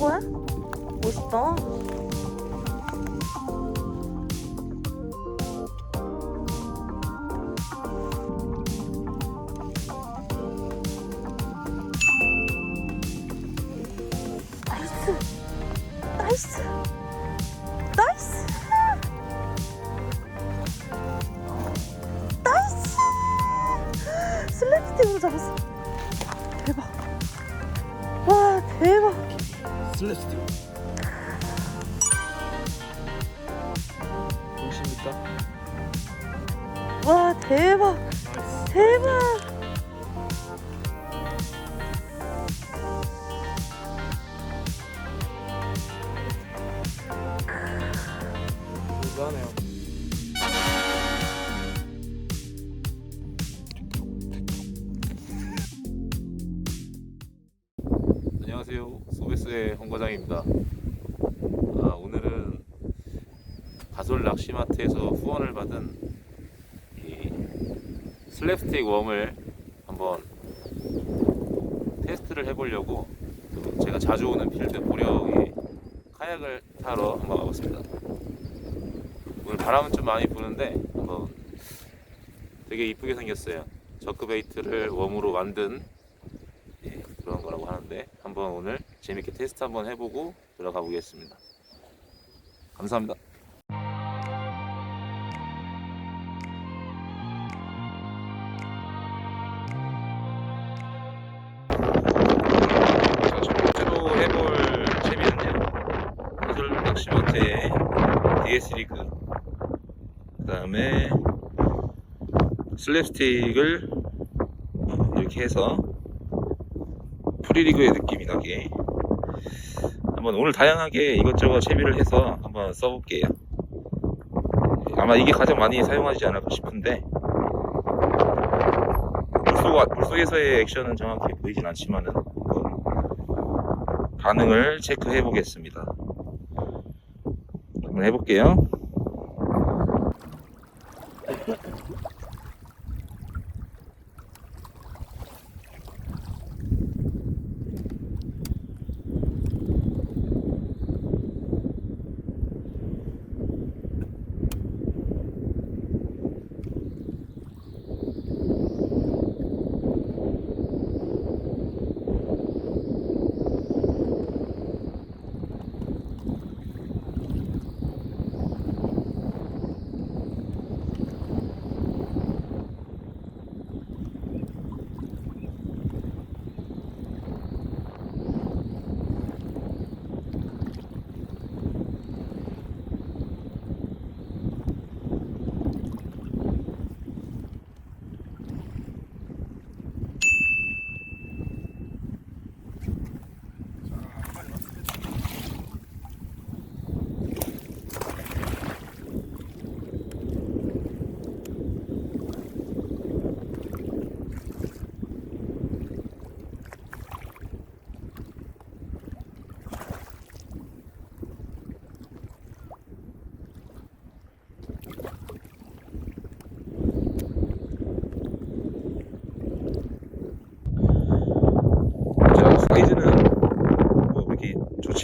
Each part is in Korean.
거야? 멋있다. 나이스. 나이스. 나이스. 나이스. 슬랩스틱으로 잡았어. 대박. 와, 대박. 슬랩스틱 보십니까? 와, 대박. 대박. 안녕하세요 소베스의 홍 과장입니다. 아, 오늘은 가솔 낚시마트에서 후원을 받은 이 슬랩스틱 웜을 한번 테스트를 해보려고 또 제가 자주 오는 필드 보령에 카약을 타러 한번 가봤습니다. 오늘 바람은 좀 많이 부는데 한번 되게 이쁘게 생겼어요. 저크 베이트를 웜으로 만든 예, 그런 거라고 하는데 한번 오늘 재밌게 테스트 한번 해보고 들어가 보겠습니다. 감사합니다. 낚시마트의 DS 리그. 그 다음에 슬랩스틱을 이렇게 해서 프리리그의 느낌이 나게. 한번 오늘 다양하게 이것저것 채비를 해서 한번 써볼게요. 아마 이게 가장 많이 사용하지 않을까 싶은데 물속, 물속에서의 액션은 정확히 보이진 않지만은 반응을 체크해 보겠습니다. 한번 해볼게요 자, 사이즈는 뭐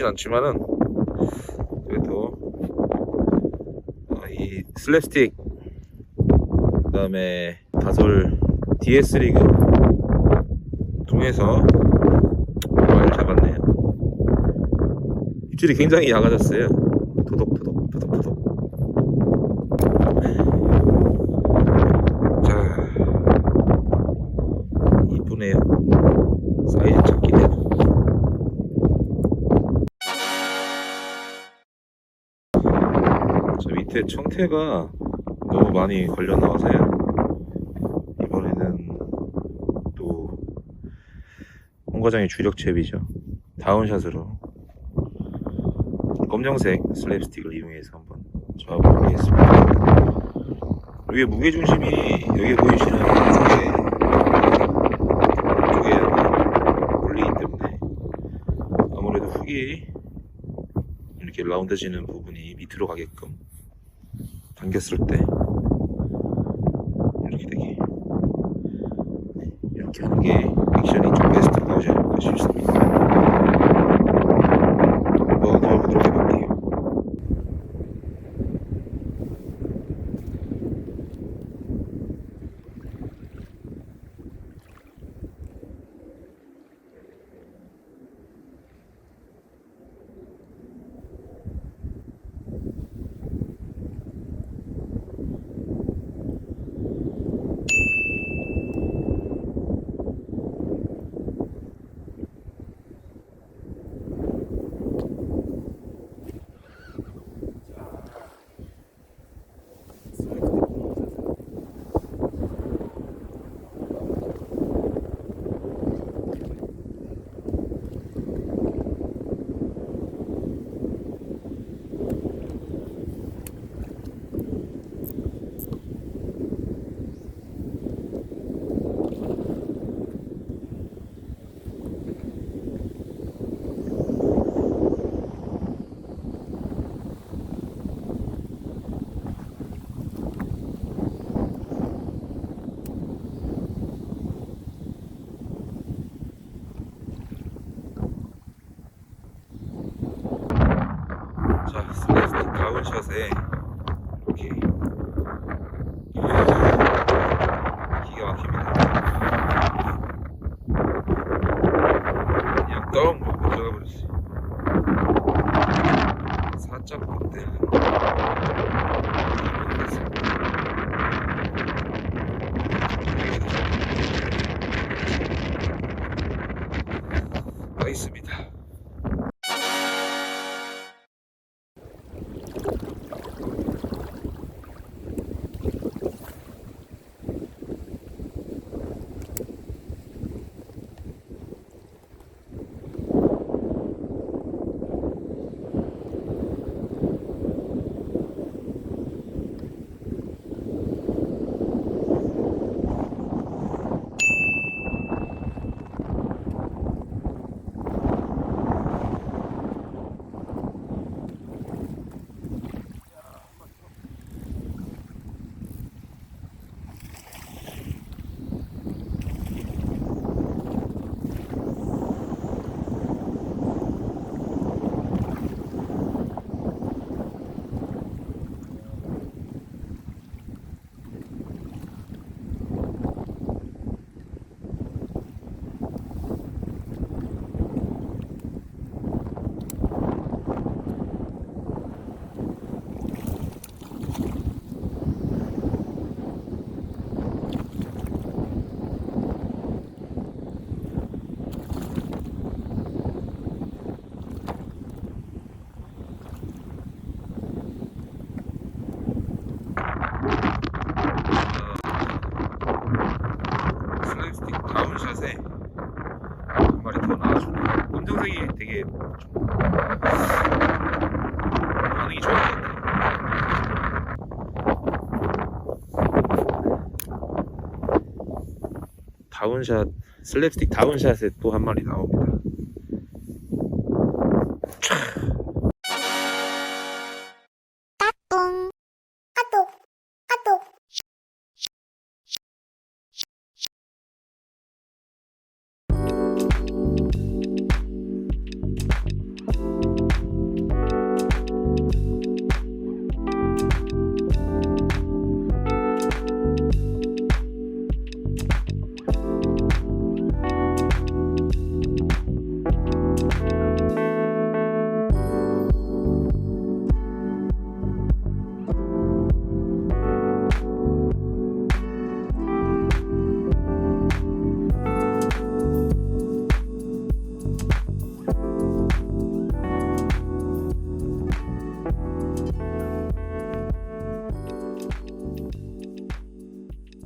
좋진 않지만은 그래도 어, 이 슬랩스틱 그다음에 가솔 DS 리그 통해서 잘 잡았네요. 입질이 굉장히 약아졌어요. 토독토독 토독토독. 저 밑에 청태가 너무 많이 걸려 나와서요. 이번에는 또 홍과장의 주력 잽이죠. 다운샷으로 검정색 슬랩스틱을 이용해서 한번 잡아보도록 하겠습니다. 위에 무게 중심이 여기 보이시는 쪽에 쪽에 올리기 때문에 아무래도 훅이 이렇게 라운드지는 부분이 밑으로 가게끔 당겼을 때 이렇게 되게 이렇게 하는 게 액션이 좀 베스트로 나오지 않을까 싶습니다. 다운샷 세. 한 마리 더 나와주고 검정색이 되게 좀 반응이 좋은 것 같아요. 다운샷 슬랩스틱 다운샷에 또 한 마리 나옵니다.